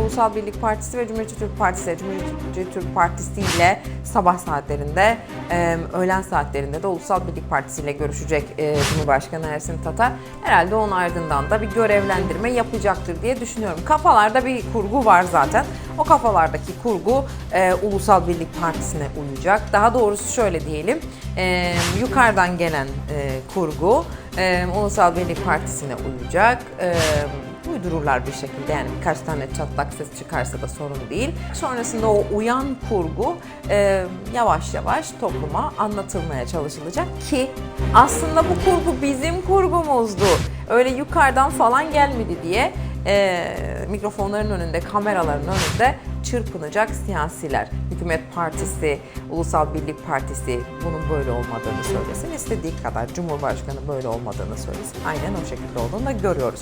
Ulusal Birlik Partisi ve Cumhuriyetçi Türk Partisi, Cumhuriyetçi Türk Partisi ile sabah saatlerinde, öğlen saatlerinde de Ulusal Birlik Partisi ile görüşecek Cumhurbaşkanı Ersin Tatar. Herhalde onun ardından da bir görevlendirme yapacaktır diye düşünüyorum. Kafalarda bir kurgu var zaten. O kafalardaki kurgu e, Ulusal Birlik Partisi'ne uyacak. Daha doğrusu şöyle diyelim, e, yukarıdan gelen e, kurgu e, Ulusal Birlik Partisi'ne uyacak. E, uydururlar bir şekilde yani birkaç tane çatlak ses çıkarsa da sorun değil. Sonrasında o uyan kurgu e, yavaş yavaş topluma anlatılmaya çalışılacak ki aslında bu kurgu bizim kurgumuzdu. Öyle yukarıdan falan gelmedi diye e, mikrofonların önünde, kameraların önünde çırpınacak siyasiler. Hükümet Partisi, Ulusal Birlik Partisi bunun böyle olmadığını söylesin. istediği kadar Cumhurbaşkanı böyle olmadığını söylesin. Aynen o şekilde olduğunu da görüyoruz.